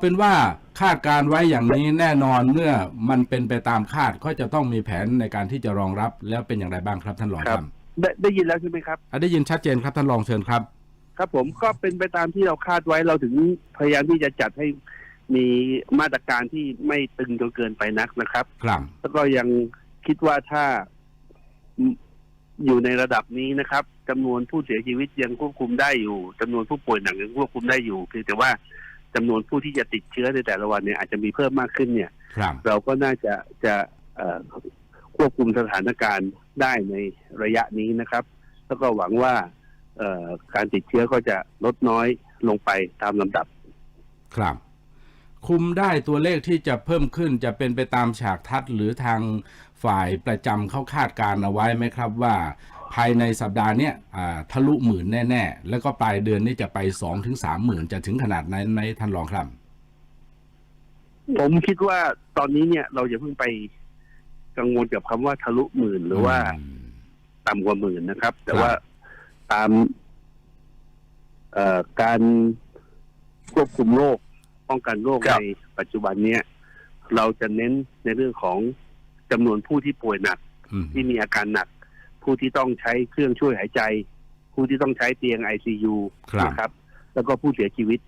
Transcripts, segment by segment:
เป็นว่าคาดการไว้อย่างนี้แน่นอนเมื่อมันเป็นไปตามคาดก็จะต้องมีแผนในการที่จะรองรับแล้วเป็นอย่างไรบ้างครับท่านรองครับได้ได้ยินแล้วใช่ไหมครับอะได้ยินชัดเจนครับท่านรองเชิญครับ ครับผมก็เป็นไปตามที่เราคาดไว้เราถึงพยายามที่จะจัดให้มีมาตรการที่ไม่ตึงจนเกินไปนักนะครับ ครับแล้วก็ยังคิดว่าถ้าอยู่ในระดับนี้นะครับจำนวนผู้เสียชีวิตยังควบคุมได้อยู่จำนวนผู้ป่วยหนักยังควบคุมได้อยู่เพียงแต่ว่า จำนวนผู้ที่จะติดเชื้อในแต่ละวันเนี่ยอาจจะมีเพิ่มมากขึ้นเนี่ยครับเราก็น่าจะจะเอ่อควบคุมสถานการณ์ได้ในระยะนี้นะครับ แล้วก็หวังว่าเอ่อการติดเชื้อก็จะลดน้อยลงไปตามลำดับ ครับ คุมได้ตัวเลขที่จะเพิ่มขึ้นจะเป็นไปตามฉากทัดหรือทางฝ่ายประจำเขาคาดการณ์เอาไว้ไหมครับว่า ภายในสัปดาห์เนี้ยอ่าทะลุหมื่นแน่ ๆ แล้วก็ปลายเดือนนี้จะไปสองถึงสามหมื่นจะถึงขนาดนั้นไหมท่านรองครับ ผมคิดว่าตอนนี้เนี่ย เราอย่าเพิ่งไปกังวลกับคำว่าทะลุหมื่นหรือว่ามต่ำกว่าหมื่นนะครับ แต่ครับว่าตามเอ่อการควบคุมโรคป้องกันโรคครัในบปัจจุบันเนี่ย เราจะเน้นในเรื่องของจำนวนผู้ที่ป่วยหนักอืมที่มีอาการหนัก ผู้ที่ต้องใช้เครื่องช่วยหายใจ ผู้ที่ต้องใช้เตียง ICU ครับนะครับ แล้วก็ผู้เสียชีวิต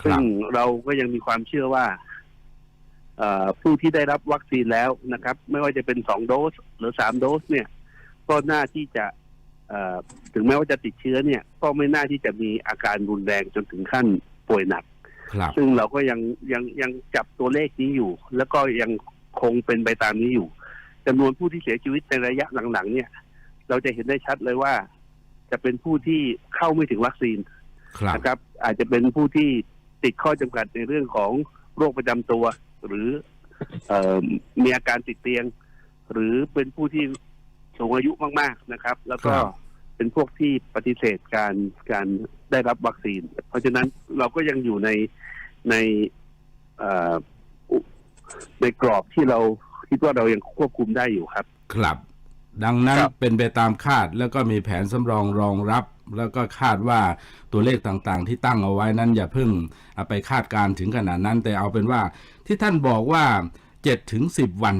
คซึ่รังบเราก็ยังมีความเชื่อว่าเอ่อผู้ที่ได้รับวัคซีนแล้วนะครับ ไม่ว่าจะเป็นสองโดส หรือสามโดส เนี่ย ก็น่าที่จะเอ่อถึงแม้ว่าจะติดเชื้อเนี่ย ก็ไม่น่าที่จะมีอาการรุนแรงจนถึงขั้นป่วยหนัก ครับ ซึ่งเราก็ยังยังยังจับตัวเลขนี้อยู่ แล้วก็ยังคงเป็นไปตามนี้อยู่จำนวนผู้ที่เสียชีวิตในระยะหลังๆ เนี่ย เราจะเห็นได้ชัดเลยว่า จะเป็นผู้ที่เข้าไม่ถึงวัคซีนครับนะครับ อาจจะเป็นผู้ที่ติดข้อจำกัดในเรื่องของโรคประจำตัว หรือเออมีอาการติดเตียง หรือเป็นผู้ที่สูงอายุมากๆนะครับ แล้วก็ครับเป็นพวกที่ปฏิเสธการการได้รับวัคซีน เพราะฉะนั้นเราก็ยังอยู่ในในเอ่ออุในกรอบที่เราคิดว่าเรายังควบคุมได้อยู่ครับ ครับ ดังนั้นครับเป็นไปตามคาดแล้วก็มีแผนสำรองรองรับ แล้วก็คาดว่าตัวเลขต่างๆ ที่ตั้งเอาไว้นั้นอย่าเพิ่งเอาไปคาดการณ์ถึงขนาดนั้น แต่เอาเป็นว่าที่ท่านบอกว่า7ถึง10 วัน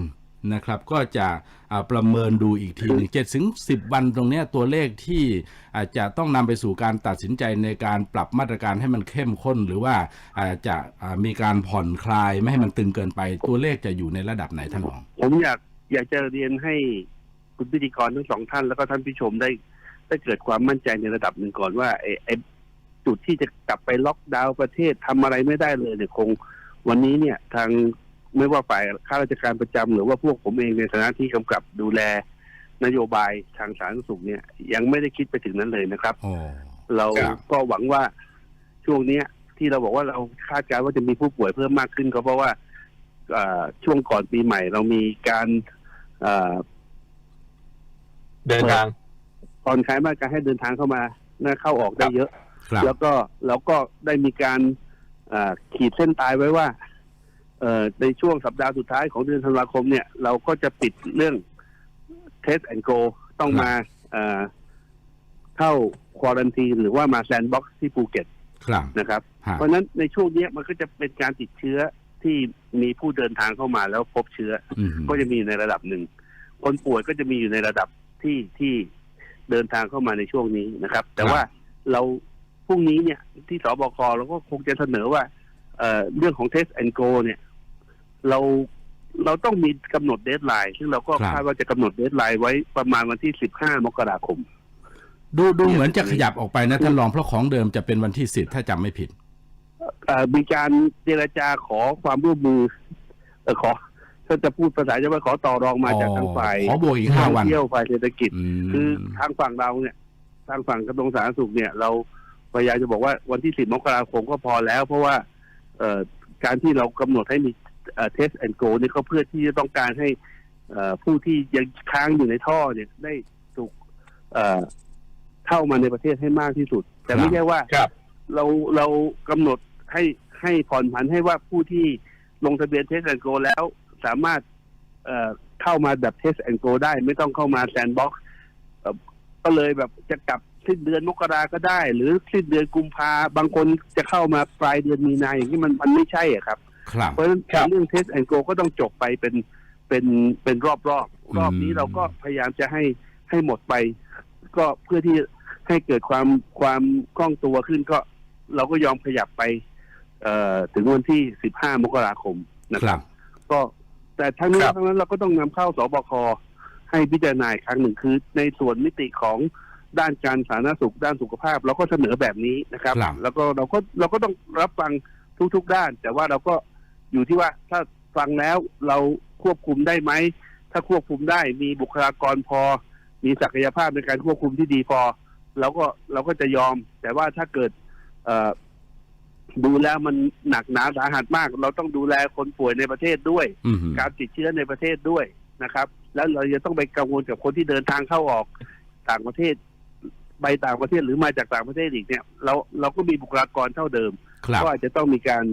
นะครับ ก็จะอ่าประเมินดูอีกทีหนึ่งเจ็ดถึงสิวันตรงเนี้ยตัวเลขที่อาจจะต้องนำไปสู่การตัดสินใจในการปรับมาตรการให้มันเข้มข้น หรือว่าอาจจะอ่ามีการผ่อนคลายไม่ให้มันตึงเกินไป ตัวเลขจะอยู่ในระดับไหนท่านรอง ผมอยากอยากจะเรียนให้ คุณพิธีกรทั้งสองท่านแล้วก็ท่านผู้ชมได้ได้เกิดความมั่นใจในระดับหนึ่งก่อนว่าไอ้ไอ้จุดที่จะกลับไปล็อกดาวน์ประเทศทำอะไรไม่ได้เลยเนี่ยคง วันนี้เนี่ยทางไม่ว่าฝ่ายข้าราชการประจำหรือว่าพวกผมเองในฐานะที่กำกับดูแลนโยบายทางสาธารณสุขเนี่ย ยังไม่ได้คิดไปถึงนั้นเลยนะครับโอ้เราครับก็หวังว่าช่วงเนี้ย ที่เราบอกว่าเราคาดการณ์ว่าจะมีผู้ป่วยเพิ่มมากขึ้นก็เพราะว่าเอ่อช่วงก่อนปีใหม่เรามีการ เอ่อเดินทาง ผ่อนคลายมาตรการให้เดินทางเข้ามานะเข้าออกได้เยอะ ครับแล้วก็เราก็ได้มีการเอ่อขีดเส้นตายไว้ว่าเอ่อในช่วงสัปดาห์สุดท้ายของเดือนธันวาคมเนี่ย เราก็จะปิดเรื่อง test and go ต้องมาเอ่อเข้าควอรันทีหรือว่ามาแซนบ็อกซ์ที่ภูเก็ตครับนะครับ ฮะเพราะฉะนั้นในช่วงเนี้ยมันก็จะเป็นการติดเชื้อที่มีผู้เดินทางเข้ามาแล้วพบเชื้อ อืมก็จะมีในระดับหนึ่ง คนป่วยก็จะมีอยู่ในระดับ ที่ที่เดินทางเข้ามาในช่วงนี้นะครับ แต่ว่าเราพรุ่งนี้เนี่ยที่สบคเราก็คงจะเสนอว่าเอ่อเรื่องของ test and go เนี่ย เราเราต้องมีกำหนดเดทไลน์ซึ่งเราก็คาดว่าจะกำหนดเดทไลน์ไว้ประมาณวันที่15มกราคม ดูดูเหมือนจะขยับออกไปนะท่านรองเพราะของเดิมจะเป็นวันที่สิบถ้าจำไม่ผิดเอ่อมีการเจรจาขอความร่วมมือเออขอ ถ้าจะพูดภาษาจะว่าขอต่อรองมาจากทางฝ่ายขอบวกอีกห้าวันท่องเที่ยวฝ่ายเศรษฐกิจอืมคือทางฝั่งเราเนี่ย ทางฝั่งกระทรวงสาธารณสุขเนี่ย เราพยายามจะบอกว่าวันที่สิบมกราคมก็พอแล้ว เพราะว่า เอ่อการที่เรากำหนดให้มีเทสแอนโกนี่ก็เพื่อที่จะต้องการให้เอ่อผู้ที่ยังค้างอยู่ในท่อเนี่ยได้ถูกเอ่อเข้ามาในประเทศให้มากที่สุด แต่ไม่ใช่ว่าครับเราเรากำหนดให้ให้ผ่อนผันให้ว่าผู้ที่ลงทะเบียนเทสแอนโกแล้ว สามารถเอ่อเข้ามาแบบเทสแอนโกได้ ไม่ต้องเข้ามาแซนบ็อกซ์ก็เลยแบบจะกลับสิ้นเดือนมกราก็ได้ หรือสิ้นเดือนกุมภาบางคนจะเข้ามาปลายเดือนมีนาอย่างนี้มันมันไม่ใช่อะครับครับ เพราะฉะนั้นครับเรื่องเทสแอนโกก็ต้องจบไปเป็นเป็นเป็นรอบรอบรอบนี้อืมเราก็พยายามจะให้ให้หมดไป ก็เพื่อที่ให้เกิดความความคล่องตัวขึ้นก็เราก็ยอมขยับไป เอ่อถึงวันที่15มกราคมนะคครัรับบก็ แต่ทั้งนี้ครับทั้งนั้นเราก็ต้องนำเข้าสบคให้พิจารณาอีกครั้งหนึ่งคือ ในส่วนมิติของด้านการสาธารณสุขด้านสุขภาพเราก็เสนอแบบนี้นะครับครับ แล้วก็เราก็เราก็ต้องรับฟังทุก ๆ ด้าน แต่ว่าเราก็อยู่ที่ว่าถ้าฟังแล้วเราควบคุมได้ไหม ถ้าควบคุมได้มีบุคลากรพอ มีศักยภาพในการควบคุมที่ดีพอเราก็เราก็จะยอม แต่ว่าถ้าเกิดเอ่อ ดูแล้วมันหนักหนาสาหัสมาก เราต้องดูแลคนป่วยในประเทศด้วยอืมการติดเชื้อในประเทศด้วยนะครับ แล้วเราจะต้องไปกังวลกับคนที่เดินทางเข้าออกต่างประเทศไปต่างประเทศหรือมาจากต่างประเทศอีกเนี่ย เราเราก็มีบุคลากรเท่าเดิมครับก็อาจจะต้องมีการ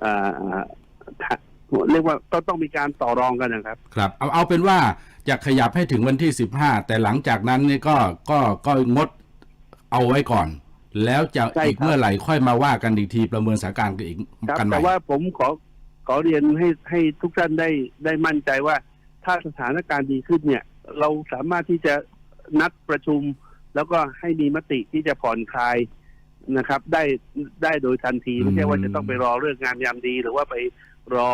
เอ่อเรียกว่าก็ต้องมีการต่อรองกันนะครับ ครับเอาเอาเป็นว่าจะขยับให้ถึงวันที่15แต่หลังจากนั้นนี่ก็ก็ก็งดเอาไว้ก่อน แล้วจะใช่อีกครับ เมื่อไหร่ค่อยมาว่ากันอีกทีประเมินสถานการณ์กันอีกครับกันใหม่แต่ว่าผมขอขอเรียนให้ให้ทุกท่านได้ได้มั่นใจว่า ถ้าสถานการณ์ดีขึ้นเนี่ย เราสามารถที่จะนัดประชุม แล้วก็ให้มีมติที่จะผ่อนคลายนะครับ ได้ได้โดยทันทีไม่ใช่ว่าจะต้องไปรอเรื่องงานยามดี หรือว่าไปรอ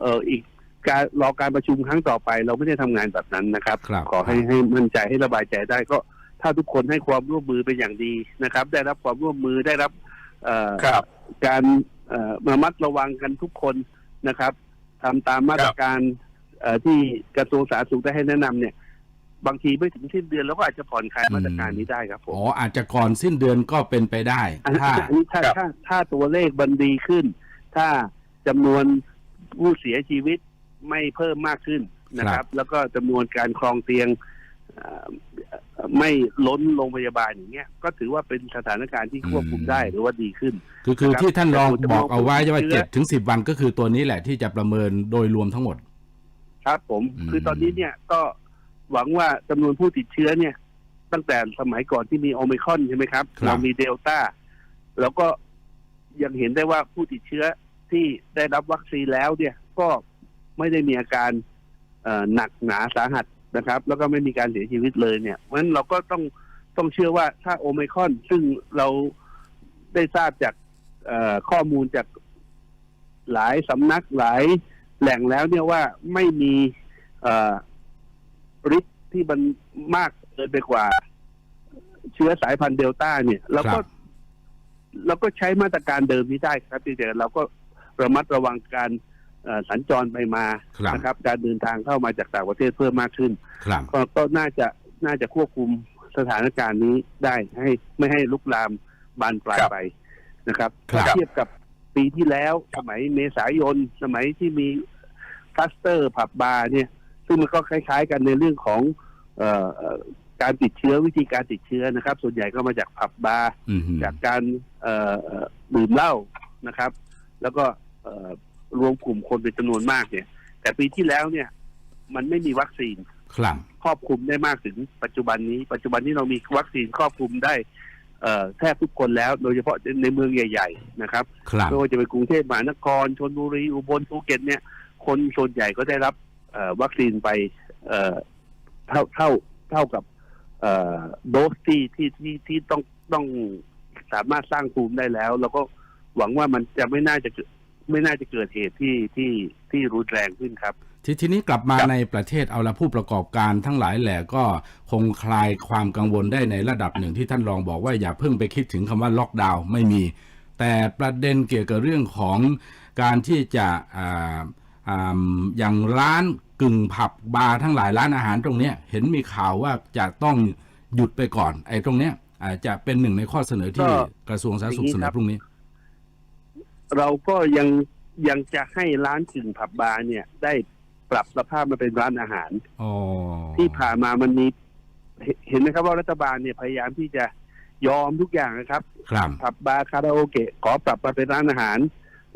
เอ่ออีกการรอการประชุมครั้งต่อไป เราไม่ได้ทำงานแบบนั้นนะครับ ครับ ขอให้ให้มั่นใจให้ระบายใจได้ก็ ถ้าทุกคนให้ความร่วมมือเป็นอย่างดีนะครับ ได้รับความร่วมมือได้รับเอ่อครับการเอ่อระมัดระวังกันทุกคนนะครับทำตามมาตรการเอ่อที่กระทรวงสาธารณสุขได้ให้แนะนำเนี่ย บางทีไม่ถึงสิ้นเดือนเราก็อาจจะผ่อนคลายมาตรการนี้ได้ครับผมอ๋ออาจจะก่อนสิ้นเดือนก็เป็นไปได้อันนี้ถ้าอันนี้ถ้าครับถ้าถ้าตัวเลขบันดีขึ้น ถ้าจำนวนผู้เสียชีวิตไม่เพิ่มมากขึ้นนะครับ แล้วก็จำนวนการครองเตียงเอ่อ ไม่ล้นโรงพยาบาลอย่างเงี้ยก็ถือว่าเป็นสถานการณ์ที่ควบคุมได้หรือว่าดีขึ้น คือคือครับที่ท่านรองแต่ผมจะบอกเอาไว้ว่าเชื้อเจ็ดถึงสิบวันก็คือตัวนี้แหละที่จะประเมินโดยรวมทั้งหมด ครับผมอืมคือตอนนี้เนี่ยก็หวังว่าจำนวนผู้ติดเชื้อเนี่ย ตั้งแต่สมัยก่อนที่มีโอมิครอนใช่ไหมครับเรามีเดลต้าแล้วก็ยังเห็นได้ว่าผู้ติดเชื้อที่ได้รับวัคซีนแล้วเนี่ย ก็ไม่ได้มีอาการเอ่อหนักหนาสาหัส นะครับ แล้วก็ไม่มีการเสียชีวิตเลยเนี่ยเพราะฉะนั้นเราก็ต้องต้องเชื่อว่าถ้าโอมิครอนซึ่งเราได้ทราบจากเอ่อข้อมูลจากหลายสำนักหลายแหล่งแล้วเนี่ยว่าไม่มีเอ่อฤทธิ์ที่มันมากเกินไปกว่า เชื้อสายพันธุ์เดลต้าเนี่ยเราคก็รับเราก็ใช้มาตรการเดิมนี้ได้ครับเพียงแต่เราก็ระมัดระวังการเอ่อ สัญจรไปมาครับนะครับการเดินทางเข้ามาจากต่างประเทศเพิ่มมากขึ้นครับก็ก็น่าจะน่าจะควบคุมสถานการณ์นี้ได้ให้ไม่ให้ลุกลามบานปลายครับไปนะครับครับถ้าเทียบกับปีที่แล้วสมัยเมษายนสมัยที่มีคลัสเตอร์ผับบาร์เนี่ย ซึ่งมันก็คล้าย ๆ กันในเรื่องของเอ่อเอ่อการติดเชื้อวิธีการติดเชื้อนะครับ ส่วนใหญ่ก็มาจากผับบาร์อืมจากการเอ่อเอ่อดื่มเหล้านะครับ แล้วก็เอ่อ รวมกลุ่มคนเป็นจำนวนมากเนี่ย แต่ปีที่แล้วเนี่ย มันไม่มีวัคซีนครับครอบคลุมได้มากถึงปัจจุบันนี้ ปัจจุบันนี้เรามีวัคซีนครอบคลุมได้เอ่อแทบทุกคนแล้ว โดยเฉพาะในเมืองใหญ่ ๆ นะครับครับไม่ว่าจะเป็นกรุงเทพมหานครชนบุรีอุบลภูเก็ตเนี่ย คนส่วนใหญ่ก็ได้รับเอ่อวัคซีนไปเอ่อเท่าเท่าเท่ากับเอ่อโดสที่ที่ที่ที่ต้องต้องสามารถสร้างภูมิได้แล้ว แล้วก็หวังว่ามันจะไม่น่าจะเกิด ไม่น่าจะเกิดเหตุที่ที่ที่รุนแรงขึ้นครับ ทีทีนี้กลับมาครับในประเทศเอาละผู้ประกอบการทั้งหลายแหละก็คงคลายความกังวลได้ในระดับหนึ่งที่ท่านรองบอกว่าอย่าเพิ่งไปคิดถึงคำว่าล็อกดาวน์ไม่มี แต่ประเด็นเกี่ยวกับเรื่องของการที่จะอ่าอ่าอย่างร้านกึ่งผับบาร์ทั้งหลายร้านอาหารตรงเนี้ยเห็นมีข่าวว่าจะต้องหยุดไปก่อน ไอ้ตรงเนี้ยอาจจะเป็นหนึ่งในข้อเสนอที่ก็กระทรวงสาธารณสุขอย่างนี้เสนครัอบพรุ่งนี้ เราก็ยังยังจะให้ร้านกึ่งผับบาร์เนี่ย ได้ปรับสภาพมาเป็นร้านอาหารอ๋อที่ผ่านมามันมีเห็นเห็นไหมครับว่ารัฐบาลเนี่ยพยายามที่จะยอมทุกอย่างนะครับครับผับบาร์คาราโอเกะขอปรับมาเป็นร้านอาหาร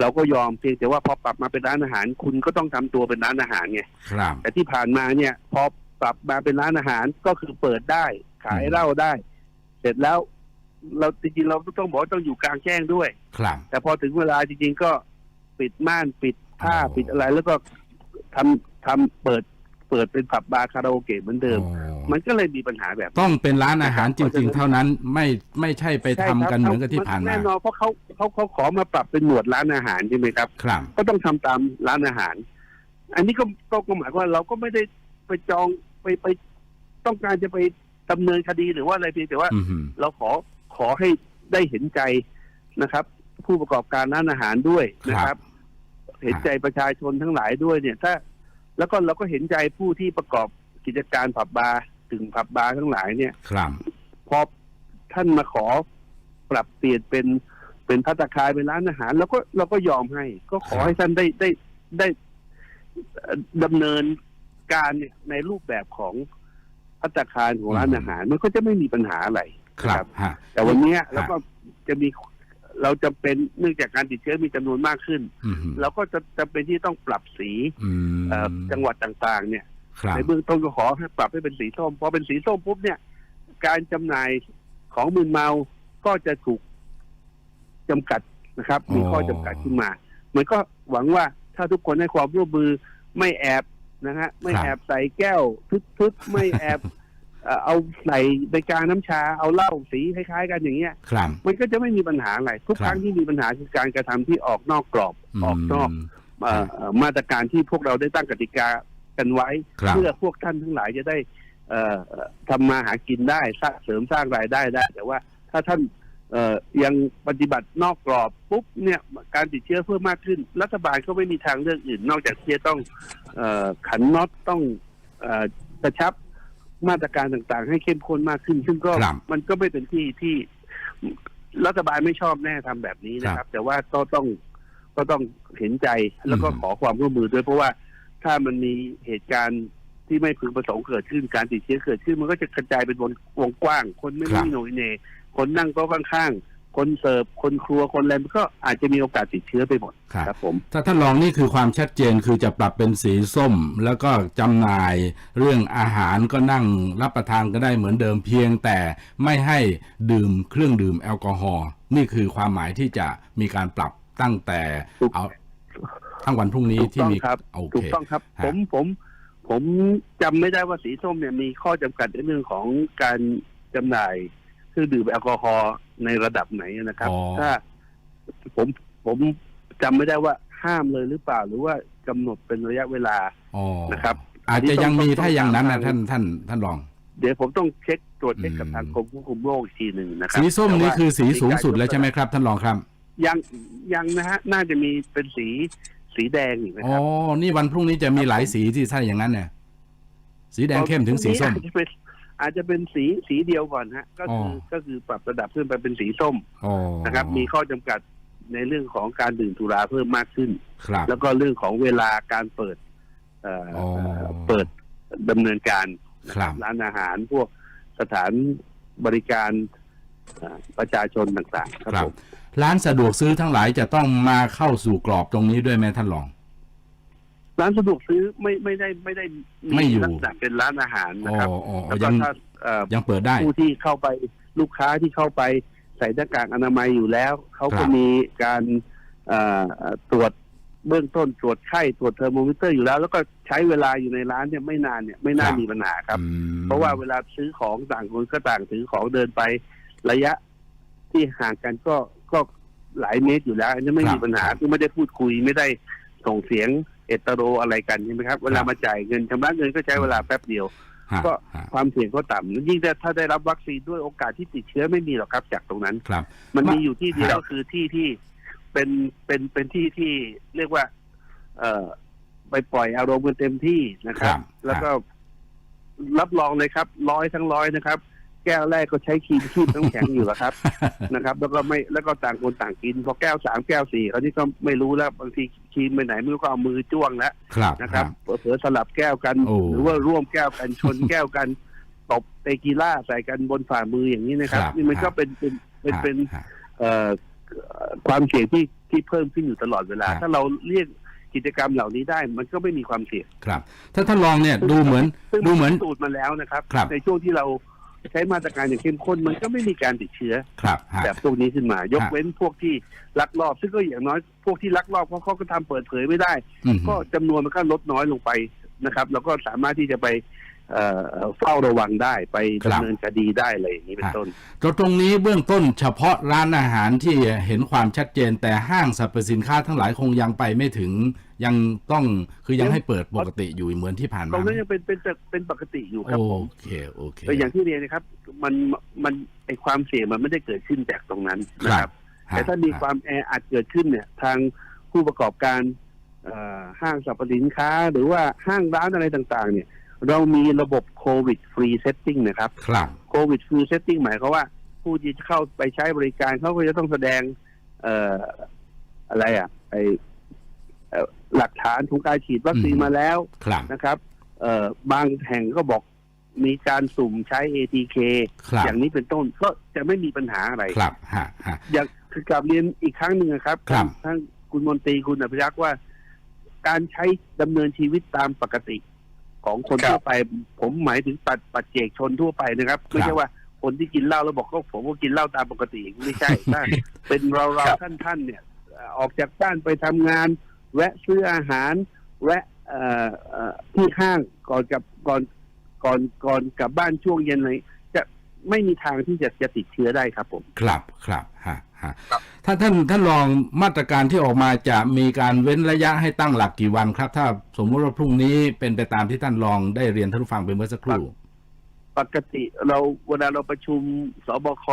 เราก็ยอมเพียงแต่ว่าพอปรับมาเป็นร้านอาหาร คุณก็ต้องทำตัวเป็นร้านอาหารไงครับแต่ที่ผ่านมาเนี่ย พอปรับมาเป็นร้านอาหารก็คือเปิดได้ ขายเหล้าได้ เสร็จแล้ว เราจริงๆเราต้องบอกว่าต้องอยู่กลางแจ้งด้วย ครับ แต่พอถึงเวลาจริงๆก็ปิดม่านปิดผ้าอ๋อปิดอะไร แล้วก็ทำทำเปิดเปิดเป็นผับบาร์คาราโอเกะเหมือนเดิม โอ้มันก็เลยมีปัญหาแบบนี้ต้องเป็นร้านอาหารจริง ๆ เท่านั้นไม่ไม่ใช่ไปทำใช่ครับกันเหมือนกับที่ผ่านมาแน่นอนเพราะเขาเขาเขาขอมาปรับเป็นหนวดร้านอาหารใช่ไหมครับ ครับ ก็ต้องทำตามร้านอาหาร อันนี้ก็ก็ก็หมายความว่าเราก็ไม่ได้ไปจองไปไปต้องการจะไปดำเนินคดีหรือว่าอะไรเพียงแต่ว่า อือหือเราขอ ขอให้ได้เห็นใจนะครับ ผู้ประกอบการร้านอาหารด้วยนะครับ เห็นใจประชาชนทั้งหลายด้วยเนี่ย ถ้า แล้วก็เราก็เห็นใจผู้ที่ประกอบกิจการผับบาร์ถึงผับบาร์ทั้งหลายเนี่ยครับพอท่านมาขอปรับเปลี่ยนเป็นเป็นพัตตาคารเป็นร้านอาหาร แล้วก็เราก็ยอมให้ ก็ขอให้ท่านได้ได้ได้เอ่อดำเนินการเนี่ยในรูปแบบของพัตตาคารของร้านอาหาร มันก็จะไม่มีปัญหาอะไร ครับฮะแต่วันเนี้ยเราก็จะมีเราจะเป็นเนื่องจากการติดเชื้อมีจำนวนมากขึ้นอือหือเราก็จะจะเป็นที่ต้องปรับสีอืมเอ่อจังหวัดต่างๆ เนี่ยครับในเบื้องต้นก็ขอให้ปรับให้เป็นสีส้มพอเป็นสีส้มปุ๊บเนี่ย การจำหน่ายของมึนเมาก็จะถูกจำกัดนะครับ มีข้อจำกัดขึ้นมา มันก็หวังว่าถ้าทุกคนให้ความร่วมมือไม่แอบนะฮะไม่แอบใส่แก้วทึบๆไม่แอบ เอ่อเอาใส่ในกลางน้ำชาเอาเหล้าสีคล้ายๆ กันอย่างเงี้ยครับมันก็จะไม่มีปัญหาอะไรทุกครับครั้งที่มีปัญหาคือการกระทำที่ออกนอกกรอบออกนอกมเอ่อเอ่อมาตรการที่พวกเราได้ตั้งกติกากันไว้ครับเพื่อพวกท่านทั้งหลายจะได้เอ่อเอ่อทำมาหากินได้สร้างเสริมสร้างรายได้ได้ แต่ว่าถ้าท่านเอ่อยังปฏิบัตินอกกรอบปุ๊บเนี่ยการติดเชื้อเพิ่มมากขึ้น รัฐบาลก็ไม่มีทางเลือกอื่น นอกจากที่จะต้องเอ่อขันน็อตต้องเอ่อกระชับ มาตรการต่างๆ ให้เข้มข้นมากขึ้น ซึ่งก็ครับมันก็ไม่เป็นที่ที่รัฐบาลไม่ชอบแน่ทำแบบนี้นะครับ แต่ว่าก็ต้องก็ต้องเห็นใจแล้วก็อืม ขอความร่วมมือด้วยเพราะว่าถ้ามันมีเหตุการณ์ที่ไม่พึงประสงค์เกิดขึ้นการติดเชื้อเกิดขึ้น มันก็จะกระจายเป็นวงวงกว้าง คนไม่ครับ มีหน่วยเนคนนั่งโต๊ะข้างๆ คนเสิร์ฟคนครัวคนอะไรมันก็อาจจะมีโอกาสติดเชื้อไปหมดครับครับผมถ้าท่านลองนี่คือความชัดเจนคือจะปรับเป็นสีส้ม แล้วก็จำหน่ายเรื่องอาหารก็นั่งรับประทานก็ได้เหมือนเดิมเพียง แต่ไม่ให้ดื่มเครื่องดื่มแอลกอฮอล์นี่คือความหมายที่จะมีการปรับตั้งแต่เอาทั้งวันพรุ่งนี้ถูกที่ต้องมีครับโอถูเคกต้องครับฮะผมผมผมจำไม่ได้ว่าสีส้มเนี่ยมีข้อจำกัดในเรื่องของการจำหน่ายเครื่องดื่มแอลกอฮอล์ในระดับไหนนะครับ อ๋อ ถ้าผมผมจำไม่ได้ว่าห้ามเลยหรือเปล่า หรือว่ากำหนดเป็นระยะเวลาอ๋อนะครับอาจจะยังมีต้องถ้าอย่างนั้นนะต้องท่านท่านท่านรอง เดี๋ยวผมต้องเช็คตรวจเช็คกับอืมทางกรมควบคุมโรคอีกทีหนึ่งนะครับสีส้มแต่นี่ว่าคือสีสูงสุดแล้วใช่ไหมครับ ท่านรองครับยังยังนะฮะน่าจะมีเป็นสีสีแดงอีกนะอ๋คอรับนี่วันพรุ่งนี้จะมีหลายสีที่ถ้าอย่างนั้นเนี่ยสีแดงเข้มถึงสีส้ม อาจจะเป็น อาจจะเป็นสีสีเดียวก่อนฮะ ก็คือออก็คือปรับระดับขึ้นไปเป็นสีส้มอ๋อนะครับ มีข้อจำกัดในเรื่องของการดื่มสุราเพิ่มมากขึ้น ครับ แล้วก็เรื่องของเวลาการเปิดเอ่ออ๋อเปิดดำเนินการ ครับ ร้านอาหารพวกสถานบริการเอ่อประชาชนต่างๆ ครับครับ ผมร้านสะดวกซื้อทั้งหลายจะต้องมาเข้าสู่กรอบตรงนี้ด้วยไหมท่านรอง ร้านสะดวกซื้อไม่ไม่ได้ไม่ได้ไม่อยู่ ลักษณะเป็นร้านอาหารอ๋นะอครับอ๋อแล้วก็ยัง ถ้าเอ่อยังเปิดได้ ผู้ที่เข้าไปลูกค้าที่เข้าไปใส่หน้ากากอนามัยอยู่แล้ว เขาครัก็บ มีการเอ่อเอ่อตรวจเบื้องต้นตรวจไข้ตรวจเทอร์โมมิเตอร์อยู่แล้ว แล้วก็ใช้เวลาอยู่ในร้านเนี่ยไม่นานเนี่ยไม่น่ามีปัญหาครับ อืมเพราะว่าเวลาซื้อของต่างคนก็ต่างถือของเดินไประยะที่ห่างกันก็ก็หลายเมตรอยู่แล้วอันนี้ไม่มีปัญหาคือไม่ได้พูดคุยไม่ได้ส่งเสียง เอตโรอะไรกันใช่ไหมครับ เวลามาจ่ายเงินชำระเงินก็ใช้เวลาแป๊บเดียวฮะก็ฮะความเสี่ยงก็ต่ำยิ่งถ้าถ้าได้รับวัคซีนด้วยโอกาสที่ติดเชื้อไม่มีหรอกครับจากตรงนั้นครับ มันมามีมีอยู่ที่เดียวครับก็คือที่ที่เป็นเป็นเป็นที่ที่เรียกว่า เอ่อไปปล่อยอารมณ์กันเต็มที่นะครับ แล้วก็รับรองเลยครับ ร้อยทั้งร้อยนะครับ แก้วแรกก็ใช้ครีมคีบน้ำแข็งอยู่แล้วครับ นะครับ แล้วก็ไม่แล้วก็ต่างคนต่างกิน พอแก้วสามแก้วสี่เขาวนี่ก็ไม่รู้แล้วบางทีครีมไปไหนไม่รู้ก็เอามือจ้วงแล้วครับนะครับครับเผลอๆสลับแก้วกันโอ้หรือว่าร่วมแก้วกันชนแก้วกันตบเตกีล่าใส่กันบนฝ่ามืออย่างนี้นะครับครับนี่มันครัก็บเป็นเป็นเป็นเป็นฮะเอ่อความเสี่ยงที่ที่เพิ่มขึ้นอยู่ตลอดเวลาครับถ้าเราเรียกกิจกรรมเหล่านี้ได้มันก็ไม่มีความเสี่ยงครับ ถ้าท่านรองเนี่ยดูเหมือนซึ่งดูเหมือนสูตรมาแล้วนะครับครับในช่วงที่เรา ใช้มาตรการอย่างเข้มข้นมันก็ไม่มีการติดเชื้อ ครับฮะ แบบพวกนี้ขึ้นมา ยกฮะเว้นพวกที่ลักลอบ ซึ่งก็อย่างน้อยพวกที่ลักลอบเพราะเขาก็ทำเปิดเผยไม่ได้ อืม ก็จำนวนมันก็ลดน้อยลงไปนะครับ แล้วก็สามารถที่จะไป เอ่อเฝ้าระวังได้ไปดำเนินคดีได้อะไรอย่างนี้เป็นต้นตรงตรงนี้เบื้องต้นเฉพาะร้านอาหารที่เห็นความชัดเจนแต่ห้างสรรพสินค้าทั้งหลายคงยังไปไม่ถึงยังต้องคือยังให้เปิดปกติอยู่เหมือนที่ผ่านตรมางนั้นยังเป็นเป็นเป็นปกติอยู่ครับโอผมเคโอเคแต่อย่างที่เรียนนะครับ มันมันไอความเสี่ยงมันไม่ได้เกิดขึ้นจากตรงนั้นนะครับฮะแต่ถ้ามีความแออัดเกิดขึ้นเนี่ย ทางผู้ประกอบการเอ่อห้างสรรพสินค้า หรือว่าห้างร้านอะไรต่าง ๆ เนี่ย เรามีระบบโควิดฟรีเซตติ้งนะครับครับโควิดฟรีเซตติ้งหมายความว่า ผู้ที่จะเข้าไปใช้บริการเขาก็จะต้องแสดง เอ่ออะไรอะไอเอ่อหลักฐานของการฉีดวัคซีนอืมมาแล้วครับนะครับ เอ่อบางแห่งก็บอกมีการสุ่มใช้ ATK ครับอย่างนี้เป็นต้นก็จะไม่มีปัญหาอะไรครับฮะฮะอยากคือกลับเรียนอีกครั้งหนึ่งนะครับครับทั้งคุณมนตรีคุณอภิรักษ์ว่า การใช้ดำเนินชีวิตตามปกติ ของคนครับทั่วไป ผมหมายถึงปัดปัจเจกชนทั่วไปนะครับไม่ใช่ว่าคนที่กินเหล้าแล้วบอกก็ผมก็กินเหล้าตามปกติไม่ใช่ถ้าเป็นเราเราครับท่านท่านเนี่ยเอ่อออกจากบ้านไปทำงาน แวะซื้ออาหาร แวะเอ่อเอ่อที่ห้างก่อนกับก่อนก่อนก่อนกลับบ้านช่วงเย็นเลยจะไม่มีทางที่จะจะติดเชื้อได้ครับผม ครับครับฮะฮะ ครับถ้าท่านท่านลองมาตรการที่ออกมาจะมีการเว้นระยะให้ตั้งหลักกี่วันครับ ถ้าสมมติว่าพรุ่งนี้เป็นไปตามที่ท่านลองได้เรียนท่านผู้ฟังไปเมื่อสักครู่ปกติเราเวลาเราประชุมสบค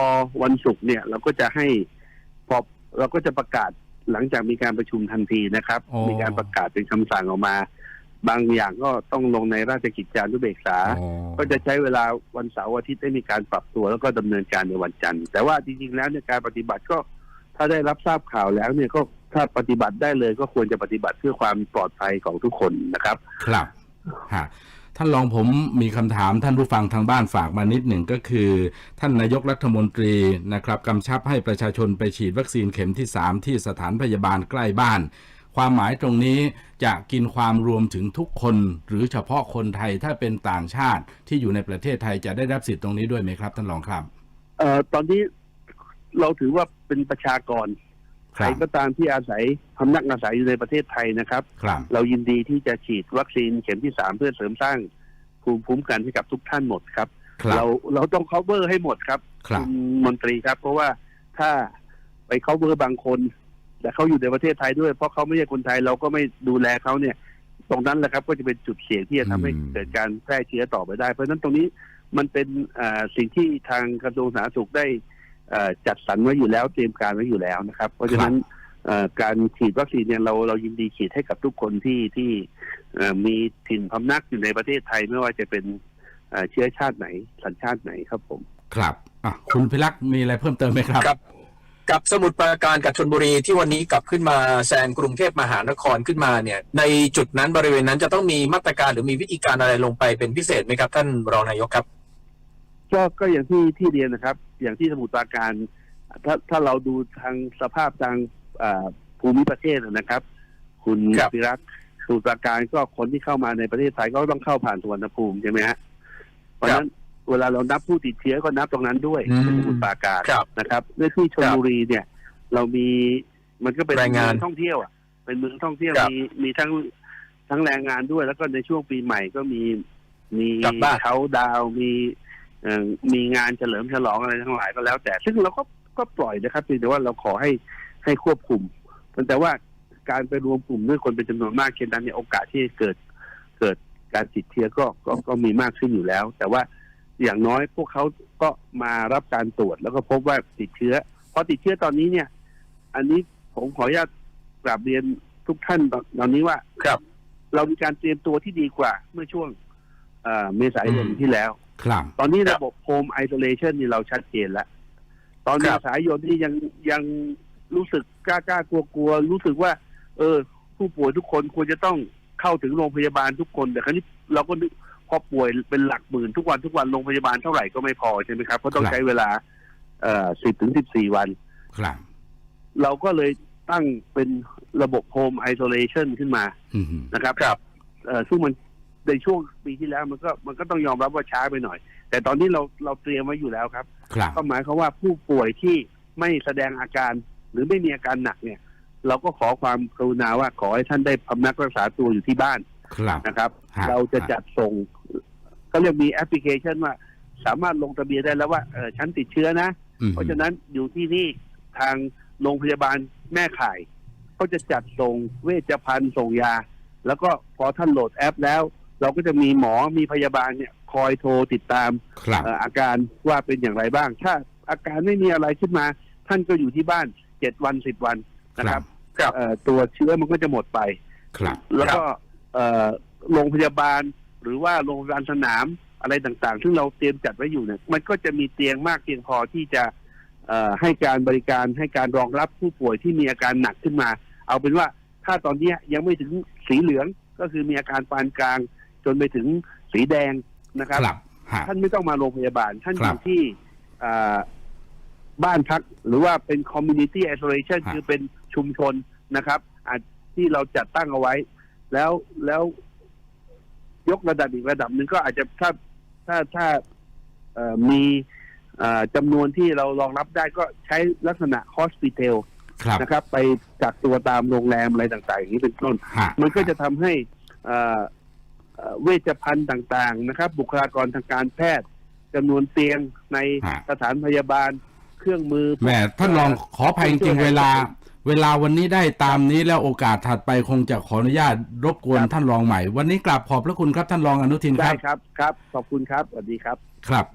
วันศุกร์เนี่ย เราก็จะให้พอเราก็จะประกาศหลังจากมีการประชุมทันทีนะครับอ๋อมีการประกาศเป็นคำสั่งออกมา บางอย่างก็ต้องลงในราชกิจจานุเบกษาอ๋อก็จะใช้เวลาวันเสาร์อาทิตย์ได้มีการปรับตัวแล้วก็ดำเนินการในวันจันทร์แต่ว่าจริงๆแล้วเนี่ยการปฏิบัติก็ ถ้าได้รับทราบข่าวแล้วเนี่ยก็ถ้าปฏิบัติได้เลยก็ควรจะปฏิบัติเพื่อความปลอดภัยของทุกคนนะครับ ครับฮะท่านรองผมมีคำถามท่านผู้ฟังทางบ้านฝากมานิดหนึ่งก็คือ ท่านนายกรัฐมนตรีนะครับกำชับให้ประชาชนไปฉีดวัคซีนเข็มที่ 3 ที่สถานพยาบาลใกล้บ้าน ความหมายตรงนี้จะกินความรวมถึงทุกคน หรือเฉพาะคนไทยถ้าเป็นต่างชาติที่อยู่ในประเทศไทยจะได้รับสิทธิ์ตรงนี้ด้วยไหมครับ ท่านรองครับเอ่อตอนนี้ เราถือว่าเป็นประชากรคใครรับก็ตามที่อาศัยพำนักอาศัยอยู่ในประเทศไทยนะครับครับ เรายินดีที่จะฉีดวัคซีนเข็มที่สามเพื่อเสริมสร้างภูมิคุ้มกันให้กับทุกท่านหมดครับครับเราเราต้อง cover ให้หมดครับครับณมนตรีครับ เพราะว่าถ้าไป cover บางคนแต่เขาอยู่ในประเทศไทยด้วย เพราะเขาไม่ใช่คนไทยเราก็ไม่ดูแลเขาเนี่ย ตรงนั้นแหละครับ ก็จะเป็นจุดเสี่ยงที่จะทำให้อืมเกิดการแพร่เชื้อต่อไปได้ เพราะฉะนั้นตรงนี้มันเป็นอ่าสิ่งที่ทางกระทรวงสาธารณสุขได้เอ่อ จัดสรรไว้อยู่แล้วเตรียมการไว้อยู่แล้วนะครับ เพราะฉะนั้นเอ่อการฉีดวัคซีนเนี่ยเราเรายินดีฉีดให้กับทุกคนที่ที่เอ่อมีถิ่นพำนักอยู่ในประเทศไทยไม่ว่าจะเป็นเอ่อเชื้อชาติไหนสัญชาติไหนครับผม ครับอะคุณพิรักษ์มีอะไรเพิ่มเติมไหมครับกับ กับสมุทรปราการกับชนบุรีที่วันนี้กลับขึ้นมาแซงกรุงเทพมหานครขึ้นมาเนี่ย ในจุดนั้นบริเวณนั้นจะต้องมีมาตรการหรือมีวิธีการอะไรลงไปเป็นพิเศษไหมครับ ท่านรองนายกครับ ก็ก็อย่างที่ที่เรียนนะครับ อย่างที่สมุทรปราการ ถ้าถ้าเราดูทางสภาพทางอ่าภูมิประเทศนะครับ คุณครับพิรักษ์สมุทรปราการก็คนที่เข้ามาในประเทศไทยก็ต้องเข้าผ่านสุวรรณภูมิใช่ไหมฮะเพราะฉะนั้นเวลาเรานับผู้ติดเชื้อก็นับตรงนั้นด้วยอืมสมุทรปราการครับนะครับเรื่องที่ชลบุรีเนี่ย เรามีมันก็เป็นแรงงานเมือท่องเที่ยวอะเป็นเมืองท่องเที่ยวครับมีมีทั้งทั้งแรงงานด้วย แล้วก็ในช่วงปีใหม่ก็มีมีกลับบ้านเขาดาวน์มีเอ่อ มีงานเฉลิมฉลองอะไรทั้งหลายก็แล้ว แต่ ซึ่งเราก็ก็ปล่อยนะครับเพียงแต่ว่าเราขอให้ให้ควบคุมแต่ว่าการไปรวมกลุ่มด้วยคนเป็นจำนวนมากเช่นนั้นเนี่ยโอกาสที่จะเกิดเกิดการติดเชื้อก็ก็ก็มีมากขึ้นอยู่แล้ว แต่ว่าอย่างน้อยพวกเขาก็มารับการตรวจแล้วก็พบว่าติดเชื้อพอติดเชื้อตอนนี้เนี่ย อันนี้ผมขออนุญาตกราบเรียนทุกท่านตอนตอนนี้ว่าครับ เรามีการเตรียมตัวที่ดีกว่าเมื่อช่วงเอ่อเมษายนอืมที่แล้ว ครับ ตอนนี้ครับระบบโฮมไอโซเลชันนี่เราชัดเจนแล้ว ตอนคเมรับษายนที่ยังยังรู้สึกกล้ากล้ากลัวกลัวๆรู้สึกว่า เออ ผู้ป่วยทุกคนควรจะต้องเข้าถึงโรงพยาบาลทุกคน แต่ครั้นี้เราก็นึกพอป่วยเป็นหลักหมื่นทุกวันทุกวันโรงพยาบาลเท่าไหร่ก็ไม่พอใช่ไหมครับเพราะต้องครับใช้เวลา เอ่อสิบถึงสิบสี่วัน ครับ เราก็เลยตั้งเป็นระบบโฮมไอโซเลชันขึ้นมาอืมนะครับครับเอ่อซึ่งมัน ในช่วงปีที่แล้วมันก็มันก็ต้องยอมรับว่าช้าไปหน่อยแต่แต่ตอนนี้เราเราเตรียมไว้อยู่แล้วครับครับก็หมายความว่าผู้ป่วยที่ไม่แสดงอาการ หรือไม่มีอาการหนักเนี่ย เราก็ขอความกรุณาว่าขอให้ท่านได้พำนักรักษาตัวอยู่ที่บ้านครับนะครับฮะเราจะจัดส่งก็เรียกมีแอปพลิเคชันว่า สามารถลงทะเบียนได้แล้วว่าเออฉันติดเชื้อนะอืมเพราะฉะนั้นอยู่ที่นี่ทางโรงพยาบาลแม่ข่ายเขาจะจัดส่งเวชภัณฑ์ส่งยา แล้วก็พอท่านโหลดแอปแล้ว เราก็จะมีหมอมีพยาบาลเนี่ยคอยโทรติดตามครับเอ่ออาการว่าเป็นอย่างไรบ้าง ถ้าอาการไม่มีอะไรขึ้นมา ท่านก็อยู่ที่บ้านเจ็ดวันสิบวันนะครับครับเอ่อตัวเชื้อมันก็จะหมดไปครับแล้วก็เอ่อโรงพยาบาลหรือว่าโรงพยาบาลสนามอะไรต่างๆ ซึ่งเราเตรียมจัดไว้อยู่เนี่ย มันก็จะมีเตียงมากเพียงพอที่จะเอ่อให้การบริการให้การรองรับผู้ป่วยที่มีอาการหนักขึ้นมา เอาเป็นว่าถ้าตอนเนี้ยยังไม่ถึงสีเหลืองก็คือมีอาการปานกลาง จนไปถึงสีแดงนะครับครับ ฮะ ท่านไม่ต้องมาโรงพยาบาล ท่านอครับยู่ที่อ่าบ้านพักหรือว่าเป็น community isolation ฮะ คือเป็นชุมชนนะครับอาจที่เราจัดตั้งเอาไว้ แล้วแล้วยกระดับอีกระดับหนึ่งก็อาจจะถ้าถ้าถ้าเอ่อมีอ่าจำนวนที่เรารองรับได้ก็ใช้ลักษณะ hospital ครับนะครับ ไปกักตัวตามโรงแรมอะไรต่าง ๆ อย่างนี้เป็นต้น ฮะมันก็จะทำให้เอ่อ เอ่อเวชภัณฑ์ต่างๆนะครับ บุคลากรทางการแพทย์จำนวนเตียงในฮะสถานพยาบาลเครื่องมือแหม่ท่านรองขออภัยจริงๆเวลา เวลาวันนี้ได้ตามนี้แล้วโอกาสถัดไปคงจะขออนุญาตรบกวนครับท่านรองใหม่ วันนี้กราบขอบพระคุณครับท่านรองอนุทินคได้รับครับครับ ขอบคุณครับสวัสดีครับครับ